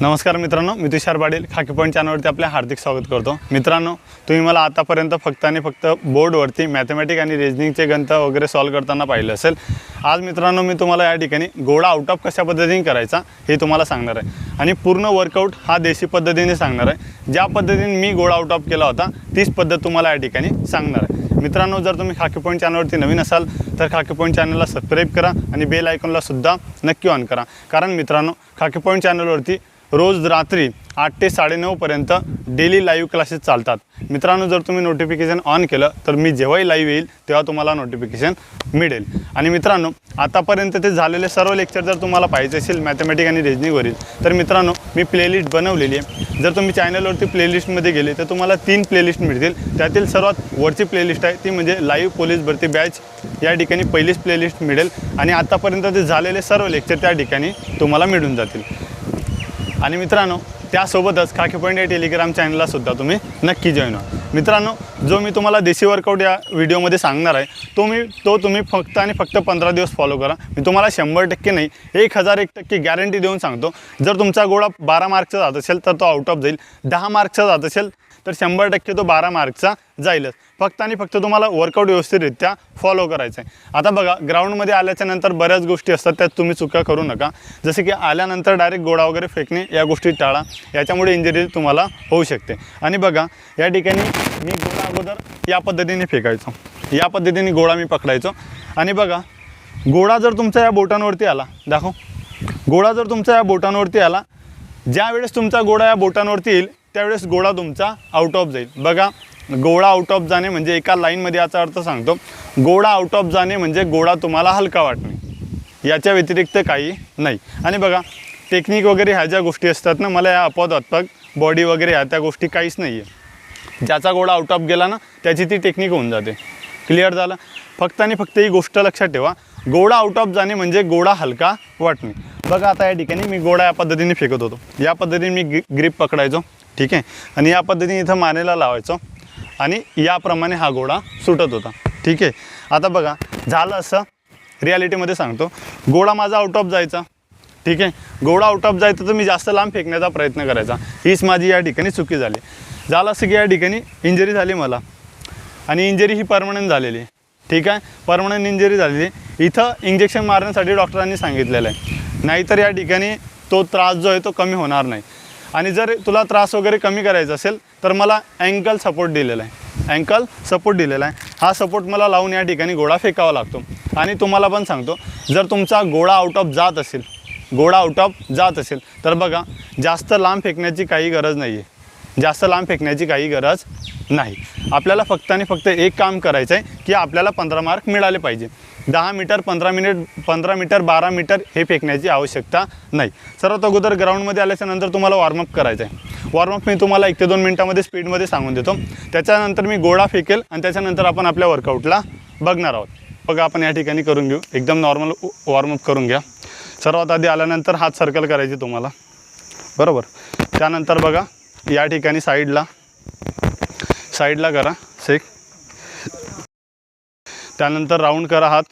नमस्कार मित्रांनो मी तुषार पाटील खाकी पॉईंट चॅनलवरती आपले हार्दिक स्वागत करतो. मित्रांनो तुम्ही मला आतापर्यंत फक्त आणि फक्त बोर्डवरती मॅथमॅटिक आणि रिजनिंगचे गंत वगैरे सॉल्व करताना पाहिलं असेल. आज मित्रांनो मी तुम्हाला या ठिकाणी गोळा आउट ऑफ कशा पद्धतीने करायचा हे तुम्हाला सांगणार आहे. आणि पूर्ण वर्कआउट हा देशी पद्धतीने सांगणार आहे. ज्या पद्धतीने मी गोळा आउट ऑफ केला होता तीच पद्धत तुम्हाला या ठिकाणी सांगणार आहे. मित्रांनो जर तुम्ही खाकी पॉईंट चॅनलवरती नवीन असाल तर खाकी पॉईंट चॅनलला सबस्क्राईब करा आणि बेल आयकॉनला सुद्धा नक्की ऑन करा. कारण मित्रांनो खाकी पॉईंट चॅनलवरती रोज रात्री आठ ते साडेनऊपर्यंत डेली लाईव्ह क्लासेस चालतात. मित्रांनो जर तुम्ही नोटिफिकेशन ऑन केलं तर मी जेव्हाही लाईव्ह येईल तेव्हा तुम्हाला नोटिफिकेशन मिळेल. आणि मित्रांनो आतापर्यंत ते झालेले सर्व लेक्चर जर तुम्हाला पाहिजे असेल मॅथमॅटिक आणि रिजनिंगवरील तर मित्रांनो मी प्लेलिस्ट बनवलेली आहे. जर तुम्ही चॅनलवरती प्लेलिस्टमध्ये गेले तर तुम्हाला तीन प्लेलिस्ट मिळतील. त्यातील सर्वात वरची प्लेलिस्ट आहे ती म्हणजे लाईव्ह पोलीस भरती बॅच या ठिकाणी पहिलीच प्लेलिस्ट मिळेल. आणि आतापर्यंत जे झालेले सर्व लेक्चर त्या ठिकाणी तुम्हाला मिळून जातील. आणि मित्रांनो त्यासोबतच खाकी पॉईंट या टेलिग्राम चॅनलला सुद्धा तुम्ही नक्की जॉईन व्हा. मित्रांनो जो मी तुम्हाला देशी वर्कआउट या व्हिडिओमध्ये सांगणार आहे तो मी तो तुम्ही फक्त आणि फक्त पंधरा दिवस फॉलो करा. मी तुम्हाला शंभर टक्के नाही एक हजार एक टक्के गॅरंटी देऊन सांगतो. जर तुमचा गोळा बारा मार्कचा जात असेल तर तो आउट ऑफ जाईल दहा मार्कचा जात असेल तर शंभर टक्के तो बारा मार्कचा जाईलच. फक्त आणि फक्त तुम्हाला वर्कआउट व्यवस्थितरित्या फॉलो करायचं आहे आता बघा ग्राउंडमध्ये आल्याच्यानंतर बऱ्याच गोष्टी असतात त्यात तुम्ही चुका करू नका. जसे की आल्यानंतर डायरेक्ट गोळा वगैरे फेकणे या गोष्टी टाळा. याच्यामुळे इंजरी तुम्हाला होऊ शकते. आणि बघा या ठिकाणी मी गोळा अगोदर या पद्धतीने फेकायचो. या पद्धतीने गोळा मी पकडायचो. आणि बघा गोळा जर तुमचा या बोटांवरती आला दाखव. गोळा जर तुमचा या बोटांवरती आला ज्या वेळेस तुमचा गोळा या बोटांवरती येईल त्यावेळेस गोळा तुमचा आउट ऑफ जाईल. बघा गोळा आउट ऑफ जाणे म्हणजे एका लाईनमध्ये याचा अर्थ सांगतो. गोळा आउट ऑफ जाणे म्हणजे गोळा तुम्हाला हलका वाटणे. याच्या व्यतिरिक्त काही नाही. आणि बघा टेक्निक वगैरे ह्या ज्या गोष्टी असतात ना मला या अपवादात्मक बॉडी वगैरे ह्या त्या गोष्टी काहीच नाही आहे ज्याचा गोळा आउट ऑफ गेला ना त्याची ती टेक्निक होऊन जाते. क्लिअर झालं? फक्त आणि फक्त ही गोष्ट लक्षात ठेवा. गोळा आउट ऑफ जाणे म्हणजे गोळा हलका वाटणे. बघा आता या ठिकाणी मी गोळा या पद्धतीने फेकत होतो. या पद्धतीने मी ग्रिप ग्रीप पकडायचो. ठीक आहे? आणि या पद्धतीने इथं मानेला लावायचो. आणि याप्रमाणे हा गोळा सुटत होता. ठीक आहे? आता बघा झालं असं. रियालिटीमध्ये सांगतो. गोळा माझा आउट ऑफ जायचा. ठीक आहे? गोळा आउट ऑफ जायचा तर मी जास्त लांब फेकण्याचा प्रयत्न करायचा. हीच माझी या ठिकाणी चुकी झाली. झालं असं की या ठिकाणी इंजरी झाली मला. आणि इंजरी ही परमनंट झालेली. आहे ठीक आहे? परमनंट इंजरी झालेली. इथं इंजेक्शन मारण्यासाठी डॉक्टरांनी सांगितलेलं आहे. नाहीतर या ठिकाणी तो त्रास जो आहे तो कमी होणार नाही. आणि जर तुला त्रास वगैरे कमी करायचा असेल तर मला अँकल सपोर्ट दिलेला आहे. अँकल सपोर्ट दिलेला आहे. हा सपोर्ट मला लावून या ठिकाणी गोळा फेकावा लागतो. आणि तुम्हाला पण सांगतो जर तुमचा गोळा आउट ऑफ जात असेल गोळा आउट ऑफ जात असेल तर बघा जास्त लांब फेकण्याची काही गरज नाही आहे जास्त लांब फेकण्याची काही गरज नाही. आपल्याला फक्त आणि फक्त एक काम करायचं आहे की आपल्याला पंधरा मार्क मिळाले पाहिजे. दहा मीटर पंधरा मिनिट पंधरा मीटर बारा मीटर हे फेकण्याची आवश्यकता नाही. सर्वात अगोदर ग्राउंडमध्ये आल्याच्यानंतर तुम्हाला वॉर्मअप करायचं आहे वॉर्मअप मी तुम्हाला एक ते दोन मिनटामध्ये स्पीडमध्ये सांगून देतो. त्याच्यानंतर मी गोळा फेकेल आणि त्याच्यानंतर आपण आपल्या वर्कआउटला बघणार आहोत. बघा आपण या ठिकाणी करून घेऊ. एकदम नॉर्मल वॉर्मअप करून घ्या. सर्वात आधी आल्यानंतर हात सर्कल करायचे तुम्हाला. बरोबर? त्यानंतर बघा या ठिकाणी साईडला साईडला करा. सेक त्यानंतर राऊंड करा हात.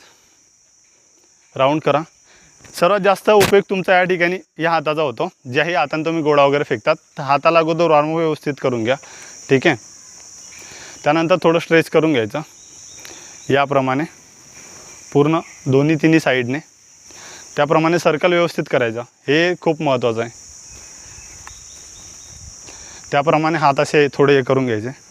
राऊंड करा. सर्वात जास्त उपयोग तुमचा या ठिकाणी या हाताचा होतो. ज्याही हाताने तुम्ही गोळा वगैरे फेकतात तर हाताला अगोदर वार्म व्यवस्थित करून घ्या. ठीक आहे? त्यानंतर थोडं स्ट्रेच करून घ्यायचं. याप्रमाणे पूर्ण दोन्ही तिन्ही साईडने त्याप्रमाणे सर्कल व्यवस्थित करायचं. हे खूप महत्त्वाचं आहे. त्याप्रमाणे हात असे थोडे हे करून घ्यायचे.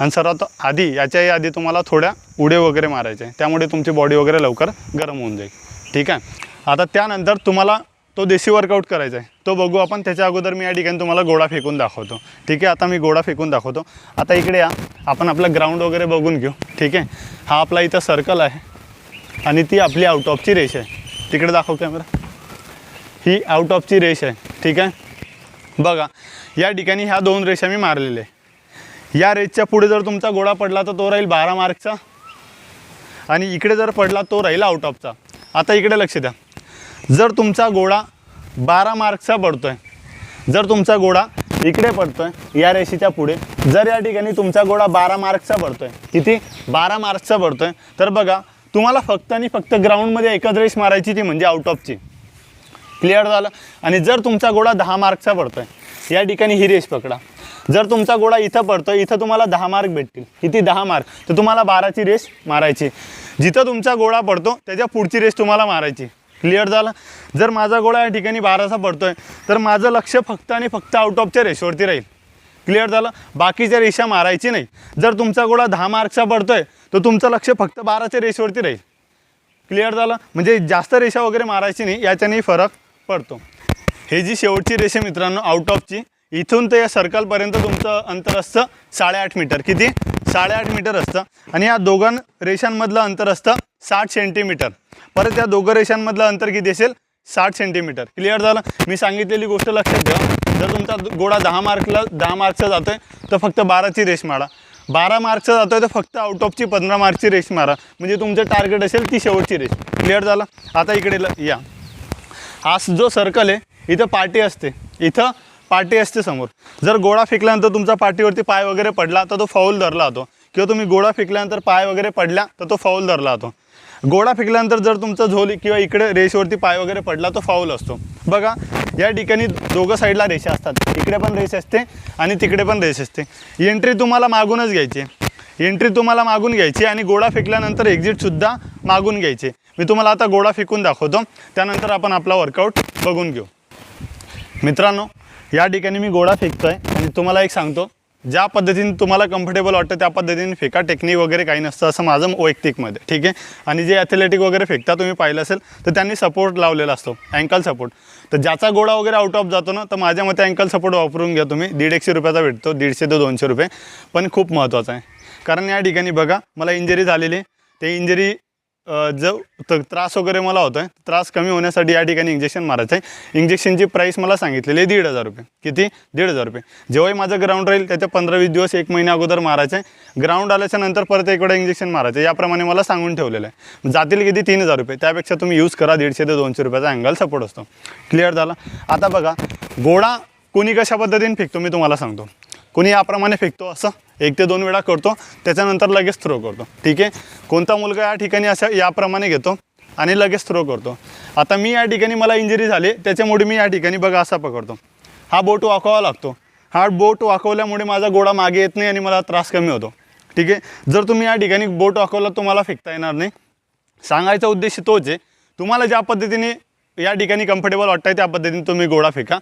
आणि सर्वात आधी याच्याही आधी तुम्हाला थोड्या उडे वगैरे मारायचे त्यामुळे तुमची बॉडी वगैरे लवकर गरम होऊन जाईल. ठीक आहे? आता त्यानंतर तुम्हाला तो देशी वर्कआउट करायचा आहे. तो बघू आपण त्याच्या अगोदर मी या ठिकाणी तुम्हाला गोळा फेकून दाखवतो. ठीक आहे? आता मी गोळा फेकून दाखवतो. आता इकडे या. आपण आपलं ग्राउंड वगैरे बघून घेऊ. ठीक आहे? हा आपला इथं सर्कल आहे. आणि ती आपली आउट ऑफची रेष आहे. तिकडे दाखव कॅमेरा ही आउट ऑफची रेष आहे. ठीक आहे? बघा. या ठिकाणी ह्या दोन रेषा मी मारलेल्या आहे या रेसच्या पुढे जर तुमचा गोळा पडला तर तो राहील बारा मार्कचा. आणि इकडे जर पडला तो राहील आउट ऑफचा आता इकडे लक्ष द्या. जर तुमचा गोळा बारा मार्कचा पडतो आहे जर तुमचा गोळा इकडे पडतो आहे या रेषेच्या पुढे जर या ठिकाणी तुमचा गोळा बारा मार्कचा पडतो आहे किती बारा मार्क्सचा पडतो आहे तर बघा तुम्हाला फक्त आणि फक्त ग्राउंडमध्ये एकच रेस मारायची ती म्हणजे आउट ऑफची क्लिअर झालं? आणि जर तुमचा गोळा दहा मार्कचा आहे या ठिकाणी ही रेष पकडा. जर तुमचा गोळा इथं पडतो इथं तुम्हाला दहा मार्क भेटतील. किती दहा मार्क? तर तुम्हाला बाराची रेस मारायची. जिथं तुमचा गोळा पडतो त्याच्या पुढची रेस तुम्हाला मारायची. क्लिअर झालं? जर माझा गोळा या ठिकाणी बाराचा पडतोय तर माझं लक्ष फक्त आणि फक्त आउट ऑफच्या रेषवरती राहील. क्लिअर झालं? बाकीच्या रेषा मारायची नाही. जर तुमचा गोळा दहा मार्कचा पडतोय तर तुमचं लक्ष फक्त बाराच्या रेषेवरती राहील. क्लिअर झालं? म्हणजे जास्त रेषा वगैरे मारायची नाही याच्यानेही फरक पडतो. हे जी शेवटची रेषा मित्रांनो आउट ऑफची इथून ते या सर्कलपर्यंत तुमचं अंतर असतं साडेआठ मीटर. किती? साडेआठ मीटर असतं. आणि या दोघां रेषांमधलं अंतर असतं साठ सेंटीमीटर. परत या दोघं रेषांमधलं अंतर किती असेल? साठ सेंटीमीटर. क्लिअर झालं? मी सांगितलेली गोष्ट लक्षात ठेवा. जर तुमचा गोळा दहा मार्कला दहा मार्कचा जातो आहे तर फक्त बाराची रेष मारा. बारा मार्कचा जातो आहे तर फक्त आउट ऑफची पंधरा मार्कची रेस मारा. म्हणजे तुमचं टार्गेट असेल ती शेवटची रेस क्लिअर झालं? आता इकडे ल- या. हा जो सर्कल आहे इथं पार्टी असते. इथं पाटी असते समोर. जर गोळा फेकल्यानंतर तुमचा पाठीवरती पाय वगैरे पडला तर तो फाऊल धरला जातो किंवा तुम्ही गोळा फेकल्यानंतर पाय वगैरे पडला तर तो फाऊल धरला जातो गोळा फेकल्यानंतर जर तुमचा झोल किंवा इकडे रेषवरती पाय वगैरे पडला तो फाऊल असतो. बघा या ठिकाणी दोघं साईडला रेषा असतात. इकडे पण रेष असते आणि तिकडे पण रेष असते. एंट्री तुम्हाला मागूनच घ्यायची एंट्री तुम्हाला मागून घ्यायची आणि गोळा फेकल्यानंतर एक्झिटसुद्धा मागून घ्यायचे मी तुम्हाला आता गोळा फेकून दाखवतो. त्यानंतर आपण आपला वर्कआउट बघून घेऊ. मित्रांनो या ठिकाणी मी गोळा फेकतो आहे आणि तुम्हाला एक सांगतो ज्या पद्धतीने तुम्हाला कम्फर्टेबल वाटतं त्या पद्धतीने फेका. टेक्निक वगैरे काही नसतं असं माझं वैयक्तिकमध्ये ठीक आहे? आणि जे ॲथलेटिक वगैरे फेकता तुम्ही पाहिलं असेल तर त्यांनी सपोर्ट लावलेला असतो अँकल सपोर्ट तर ज्याचा गोळा वगैरे आउट ऑफ जातो ना तर माझ्या मते अँकल सपोर्ट वापरून घ्या तुम्ही. दीड एकशे रुपयाचा भेटतो दीडशे ते दोनशे रुपये. पण खूप महत्त्वाचं आहे. कारण या ठिकाणी बघा मला इंजरी झालेली आहे. ते इंजरी जो त्रास वगैरे मला होतो आहे त्रास कमी होण्यासाठी या ठिकाणी इंजेक्शन मारायचं आहे इंजेक्शनची प्राईस मला सांगितलेली आहे दीड हजार रुपये. किती? दीड हजार रुपये. जेव्हाही माझं ग्राउंड राहील त्याच्या पंधरा वीस दिवस एक महिन्या अगोदर मारायचं आहे ग्राउंड आल्याच्यानंतर परत एक वेळा इंजेक्शन मारायचं आहे. याप्रमाणे मला सांगून ठेवलेलं आहे. जातील किती? तीन हजार रुपये. त्यापेक्षा तुम्ही यूज करा. दीडशे ते दोनशे रुपयाचा अँगल सपोर्ट असतो. क्लिअर झाला? आता बघा गोळा कोणी कशा पद्धतीने फेकतो मी तुम्हाला सांगतो. कोणी याप्रमाणे फेकतो असं? एक ते दोन वेळा करतो त्याच्यानंतर लगेच थ्रो करतो. ठीक आहे? कोणता मुलगा या ठिकाणी असं याप्रमाणे घेतो आणि लगेच थ्रो करतो. आता मी या ठिकाणी मला इंजरी झाली त्याच्यामुळे मी या ठिकाणी बघा असा पकडतो. हा बोट वाकवावा लागतो. हा बोट वाकवल्यामुळे माझा गोळा मागे येत नाही आणि मला त्रास कमी होतो. ठीक आहे? जर तुम्ही या ठिकाणी बोट वाकवला तुम्हाला फेकता येणार नाही. सांगायचा उद्देश तोच आहे. तुम्हाला ज्या पद्धतीने या ठिकाणी कम्फर्टेबल वाटतं त्या पद्धतीने तुम्ही गोळा फेका.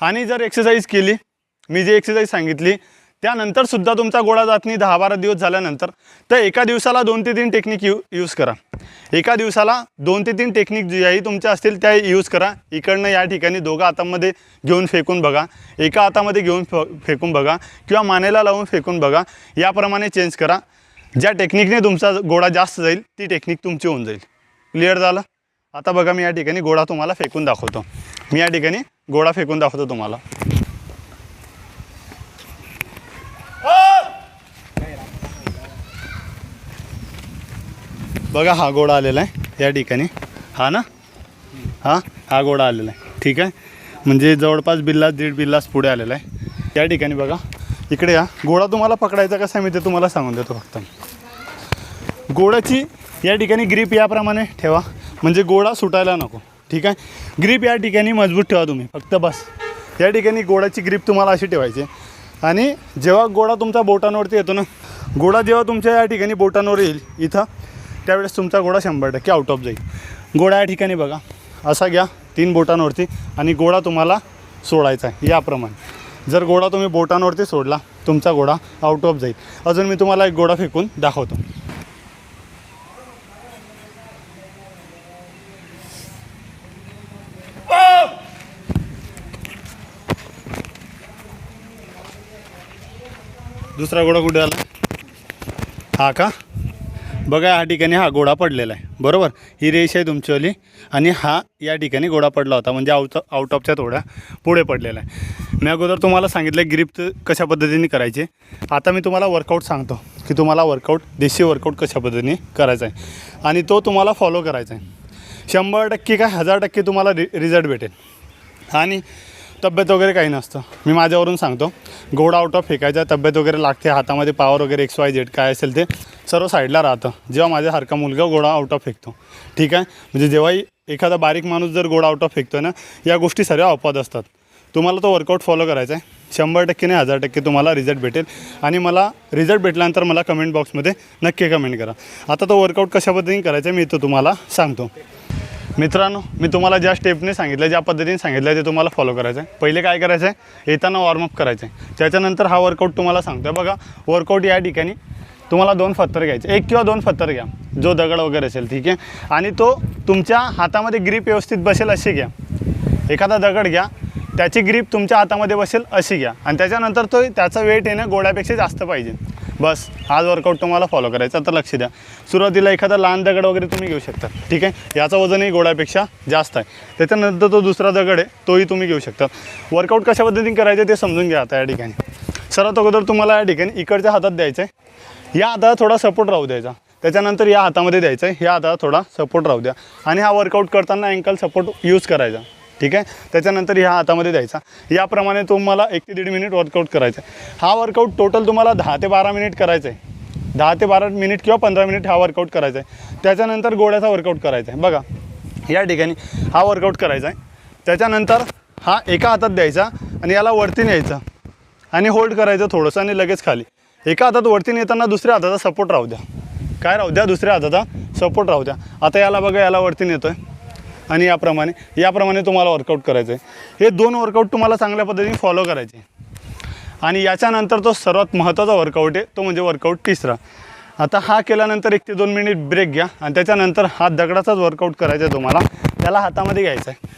आणि जर एक्सरसाइज केली मी जी एक्सरसाइज सांगितली त्यानंतर सुद्धा तुमचा गोळा जात नाही दहा बारा दिवस झाल्यानंतर तर एका दिवसाला दोन ते तीन टेक्निक यू यूज करा. एका दिवसाला दोन ते तीन टेक्निक ज्याही तुमच्या असतील त्या यूज करा. इकडनं या ठिकाणी दोघं हातामध्ये घेऊन फेकून बघा. एका हातामध्ये घेऊन फ फेकून बघा किंवा मानेला लावून फेकून बघा. याप्रमाणे चेंज करा. ज्या टेक्निकने तुमचा गोळा जास्त जाईल ती टेक्निक तुमची होऊन जाईल. क्लिअर झालं? आता बघा मी या ठिकाणी गोळा तुम्हाला फेकून दाखवतो. मी या ठिकाणी गोळा फेकून दाखवतो तुम्हाला. बघा हा गोडा आलेला आहे या ठिकाणी. हा ना? हा? हा गोडा आलेला आहे. ठीक आहे? म्हणजे जवळपास बिल्लास दीड बिल्लास पुढे आलेला आहे. या ठिकाणी बघा. इकडे या. गोळा तुम्हाला पकडायचा कसा आहे मी ते तुम्हाला सांगून देतो फक्त. गोडाची या ठिकाणी ग्रीप याप्रमाणे ठेवा. म्हणजे गोळा सुटायला नको. ठीक आहे? ग्रीप या ठिकाणी मजबूत ठेवा तुम्ही. फक्त बस. या ठिकाणी गोळाची ग्रीप तुम्हाला अशी ठेवायची आहे. आणि जेव्हा गोळा तुमचा बोटांवरती येतो ना गोळा जेव्हा तुमच्या या ठिकाणी बोटांवर येईल इथं त्यावेळेस तुमचा गोळा शंभर टक्के आउट ऑफ जाईल. गोळा या ठिकाणी बघा. असा घ्या तीन बोटांवरती आणि गोळा तुम्हाला सोडायचा आहे. याप्रमाणे. जर गोळा तुम्ही बोटांवरती सोडला तुमचा गोळा आउट ऑफ जाईल. अजून मी तुम्हाला एक गोळा फेकून दाखवतो. दुसरा गोळा कुठे आला? हा का? बघा ह्या ठिकाणी हा गोळा पडलेला आहे. बरोबर? ही रेष आहे तुमचीवाली आणि हा या ठिकाणी गोळा पडला होता म्हणजे आउट आउट ऑफच्या थोड्या पुढे पडलेला आहे. मी अगोदर तुम्हाला सांगितलं ग्रीप कशा पद्धतीने करायचे. आता मी तुम्हाला वर्कआउट सांगतो की तुम्हाला वर्कआउट देशी वर्कआउट कशा पद्धतीने करायचा आहे. आणि तो तुम्हाला फॉलो करायचा आहे. शंभर टक्के काय हजार टक्के तुम्हाला रि रिझल्ट भेटेल. आणि तब्येत वगैरे काही नसतं. मी माझ्यावरून सांगतो. गोड आउट ऑफ फेकायचा तब्येत वगैरे लागते हातामध्ये पावर वगैरे एक्स वाय झेड काय असेल ते सर्व साईडला राहतं. जेव्हा माझ्यासारखा मुलगा गोडा आउट ऑफ फेकतो. ठीक आहे? म्हणजे जेव्हाही एखादा बारीक माणूस जर गोड आउट ऑफ फेकतो ना या गोष्टी सर्व अपवाद असतात. तुम्हाला तो वर्कआउट फॉलो करायचा आहे शंभर टक्के नाही हजार टक्के तुम्हाला रिझल्ट भेटेल. आणि मला रिझल्ट भेटल्यानंतर मला कमेंट बॉक्समध्ये नक्की कमेंट करा. आता तो वर्कआउट कशा पद्धतीने करायचा आहे मी तो तुम्हाला सांगतो. मित्रांनो मी तुम्हाला ज्या स्टेपने सांगितलं ज्या पद्धतीने सांगितलं ते तुम्हाला फॉलो करायचं आहे. पहिले काय करायचं आहे? येताना वॉर्मअप करायचं आहे. त्याच्यानंतर हा वर्कआउट तुम्हाला सांगतो आहे बघा वर्कआउट या ठिकाणी तुम्हाला दोन पत्तर घ्यायचे. एक किंवा दोन फत्तर घ्या. जो दगड वगैरे असेल ठीक आहे? आणि तो तुमच्या हातामध्ये ग्रीप व्यवस्थित बसेल अशी घ्या. एखादा दगड घ्या. त्याची ग्रीप तुमच्या हातामध्ये बसेल अशी घ्या. आणि त्याच्यानंतर तो त्याचा वेट येणं गोळ्यापेक्षा जास्त पाहिजे. बस आज वर्कआउट तुम्हाला फॉलो करायचा तर लक्ष द्या. सुरुवातीला एखादा लहान दगड वगैरे तुम्ही घेऊ शकता ठीक आहे? याचं वजनही गोळ्यापेक्षा जास्त आहे. त्याच्यानंतर तो दुसरा दगड आहे तोही तुम्ही घेऊ शकता. वर्कआउट कशा पद्धतीने करायचं ते समजून घ्या आता या ठिकाणी. सर्वात अगोदर तुम्हाला या ठिकाणी इकडच्या हातात द्यायचं आहे. या हाताला थोडा सपोर्ट राहू द्यायचा. त्याच्यानंतर या हातामध्ये द्यायचं आहे. या हाताला थोडा सपोर्ट राहू द्या. आणि हा वर्कआउट करताना अँकल सपोर्ट यूज करायचा. ठीक आहे? त्याच्यानंतर ह्या हातामध्ये द्यायचा. याप्रमाणे तुम्हाला एक ते दीड मिनिट वर्कआउट करायचा आहे. हा वर्कआउट टोटल तुम्हाला दहा ते बारा मिनिट करायचं आहे. दहा ते बारा मिनिट किंवा पंधरा मिनिट हा वर्कआउट करायचा आहे. त्याच्यानंतर गोळ्याचा वर्कआउट करायचा आहे. बघा या ठिकाणी हा वर्कआउट करायचा आहे. त्याच्यानंतर हा एका हातात द्यायचा आणि याला वरती न्यायचा आणि होल्ड करायचं थोडंसं आणि लगेच खाली. एका हातात वरती नेताना दुसऱ्या हाताचा सपोर्ट राहू द्या. काय राहू द्या? दुसऱ्या हाताचा सपोर्ट राहू द्या. आता याला बघा याला वरती नेतो आहे आणि याप्रमाणे याप्रमाणे तुम्हाला वर्कआउट करायचं आहे हे दोन वर्कआउट तुम्हाला चांगल्या पद्धतीने फॉलो करायचे. आणि याच्यानंतर तो सर्वात महत्त्वाचा वर्कआउट आहे तो म्हणजे वर्कआउट तिसरा. आता हा केल्यानंतर एक ते दोन मिनिट ब्रेक घ्या आणि त्याच्यानंतर हा दगडाचाच वर्कआउट करायचा आहे तुम्हाला. त्याला हातामध्ये घ्यायचा आहे.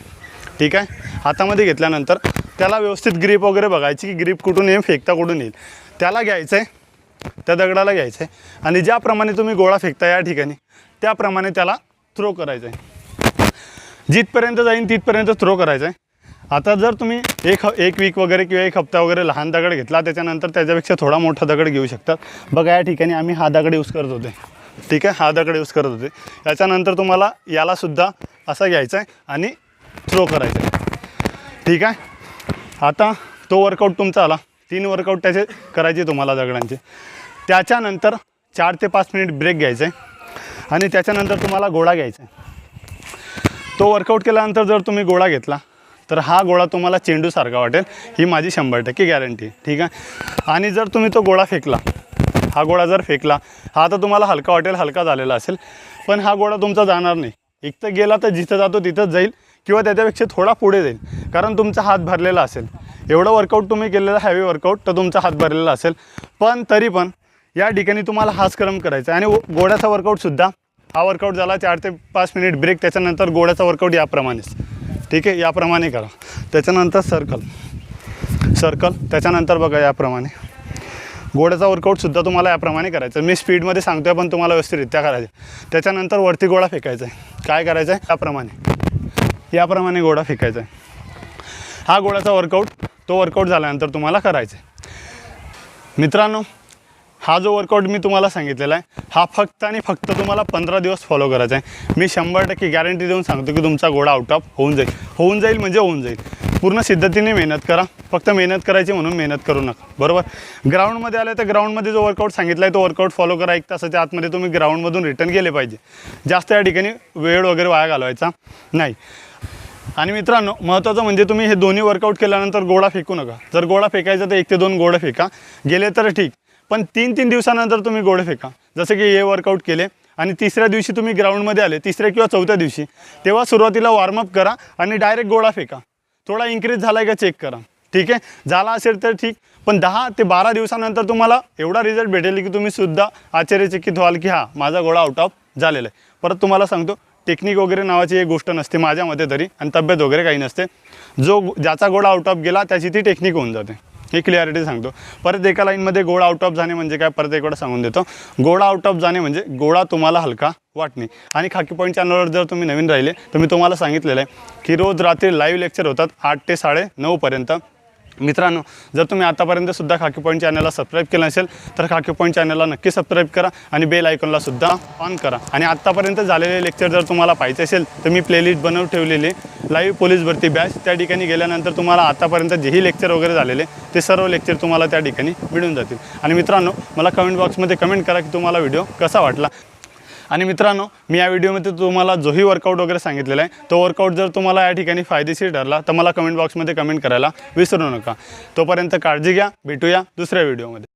ठीक आहे? हातामध्ये घेतल्यानंतर त्याला व्यवस्थित ग्रीप वगैरे बघायची की ग्रीप कुठून येईल फेकता कुठून येईल. त्याला घ्यायचं आहे त्या दगडाला घ्यायचं आहे आणि ज्याप्रमाणे तुम्ही गोळा फेकता या ठिकाणी त्याप्रमाणे त्याला थ्रो करायचं आहे जिथपर्यंत जाईन तिथपर्यंत थ्रो करायचं आहे आता जर तुम्ही एक ह एक वीक वगैरे किंवा एक हप्ता वगैरे लहान दगड घेतला त्याच्यानंतर त्याच्यापेक्षा थोडा मोठा दगड घेऊ शकतात. बघा या ठिकाणी आम्ही हा दगड यूज करत होते. ठीक आहे? हा दगड यूज करत होते. याच्यानंतर तुम्हाला यालासुद्धा असा घ्यायचा आहे आणि थ्रो करायचा आहे ठीक आहे? आता तो वर्कआउट तुमचा आला. तीन वर्कआउट त्याचे करायचे तुम्हाला दगडांचे. त्याच्यानंतर चार ते पाच मिनिट ब्रेक घ्यायचा आहे आणि त्याच्यानंतर तुम्हाला गोळा घ्यायचा आहे तो वर्कआउट केल्यानंतर जर तुम्ही गोळा घेतला तर हा गोळा तुम्हाला चेंडूसारखा वाटेल. ही माझी शंभर टक्के गॅरंटी ठीक आहे? आणि जर तुम्ही तो गोळा फेकला हा गोळा जर फेकला हा तर तुम्हाला हलका वाटेल हलका झालेला असेल. पण हा गोळा तुमचा जाणार नाही. एक तर गेला तर जिथं जातो तिथंच जाईल किंवा त्याच्यापेक्षा थोडा पुढे जाईल. कारण तुमचा हात भरलेला असेल. एवढं वर्कआउट तुम्ही केलेलं हॅवी वर्कआउट तर तुमचा हात भरलेला असेल. पण तरी पण या ठिकाणी तुम्हाला हाच क्रम करायचा आहे. आणि गोळ्याचा वर्कआउटसुद्धा हा वर्कआउट झाला चार ते पाच मिनिट ब्रेक त्याच्यानंतर गोळ्याचा वर्कआउट याप्रमाणेच. ठीक आहे? याप्रमाणे करा. त्याच्यानंतर सर्कल सर्कल त्याच्यानंतर बघा याप्रमाणे. गोळ्याचा वर्कआउटसुद्धा तुम्हाला याप्रमाणे करायचं. मी स्पीडमध्ये सांगतोय पण तुम्हाला व्यवस्थितरित्या करायचं त्याच्यानंतर वरती गोळा फेकायचा आहे. काय करायचं आहे? याप्रमाणे. याप्रमाणे गोळा फेकायचा आहे. हा गोळ्याचा वर्कआउट तो वर्कआउट झाल्यानंतर तुम्हाला करायचा आहे. मित्रांनो हा जो वर्कआउट मी तुम्हाला सांगितलेला आहे हा फक्त आणि फक्त तुम्हाला पंधरा दिवस फॉलो करायचा आहे. मी शंभर टक्के गॅरंटी देऊन सांगतो की तुमचा घोडा आउट ऑफ होऊन जाईल. होऊन जाईल म्हणजे होऊन जाईल. पूर्ण सिद्धतीने मेहनत करा. फक्त मेहनत करायची म्हणून मेहनत करू नका. बरोबर? ग्राउंडमध्ये आलं तर ग्राउंडमध्ये जो वर्कआउट सांगितला आहे तो वर्कआउट फॉलो करा. एक तासाच्या आतमध्ये तुम्ही ग्राउंडमधून रिटर्न गेले पाहिजे. जास्त या ठिकाणी वेळ वगैरे वाया घालवायचा नाही. आणि मित्रांनो महत्त्वाचं म्हणजे तुम्ही हे दोन्ही वर्कआउट केल्यानंतर गोळा फेकू नका. जर गोळा फेकायचा तर एक ते दोन गोळा फेका. गेले तर ठीक. पण तीन तीन दिवसानंतर तुम्ही गोळे फेका. जसं की हे वर्कआउट केले आणि तिसऱ्या दिवशी तुम्ही ग्राउंडमध्ये आले तिसऱ्या किंवा चौथ्या दिवशी तेव्हा सुरुवातीला वॉर्मअप करा आणि डायरेक्ट गोळा फेका. थोडा इन्क्रीज झाला आहे का चेक करा. ठीक आहे? झाला असेल तर ठीक पण दहा ते बारा दिवसानंतर तुम्हाला एवढा रिझल्ट भेटेल की तुम्ही सुद्धा आश्चर्यचकित व्हाल की हा माझा गोळा आउट ऑफ झालेला आहे. परत तुम्हाला सांगतो टेक्निक वगैरे नावाची एक गोष्ट नसते माझ्या मते तरी आणि तब्येत वगैरे काही नसते. जो ज्याचा गोळा आउट ऑफ गेला त्याची ती टेक्निक होऊन जाते. ही क्लिअरिटी सांगतो. परत एका लाईनमध्ये गोळा आउट ऑफ जाणे म्हणजे काय? परत एक सांगून देतो. गोळा आउट ऑफ जाणे म्हणजे गोळा तुम्हाला हलका वाटणे. आणि खाकी पॉईंट चॅनलवर जर तुम्ही नवीन राहिले तर मी तुम्हाला सांगितलेलं आहे की रोज रात्री लाईव्ह लेक्चर होतात आठ ते साडे नऊपर्यंत मित्रांनो जर तुम्ही आतापर्यंत सुद्धा खाकी पॉईंट चॅनलला सबस्क्राईब केलं नसेल तर खाकी पॉईंट चॅनलला नक्की सबस्क्राईब करा आणि बेल आयकॉनला सुद्धा ऑन करा. आणि आत्तापर्यंत झालेले लेक्चर जर तुम्हाला पाहिजे असेल तर मी प्लेलिस्ट बनवून ठेवलेली. लाईव्ह पोलीस भरती बॅच त्या ठिकाणी गेल्यानंतर तुम्हाला आतापर्यंत जेही लेक्चर वगैरे झालेले ते सर्व लेक्चर तुम्हाला त्या ठिकाणी मिळून जातील. आणि मित्रांनो मला कमेंट बॉक्समध्ये कमेंट करा की तुम्हाला व्हिडिओ कसा वाटला. आणि मित्रांनो मी या व्हिडिओमध्ये तुम्हाला जोही वर्कआउट वगैरे सांगितलेला आहे. तो वर्कआउट जर तुम्हाला या ठिकाणी फायदेशीर ठरला तर मला कमेंट बॉक्समध्ये कमेंट करायला विसरू नका. तोपर्यंत काळजी घ्या भेटूया दुसऱ्या व्हिडिओमध्ये.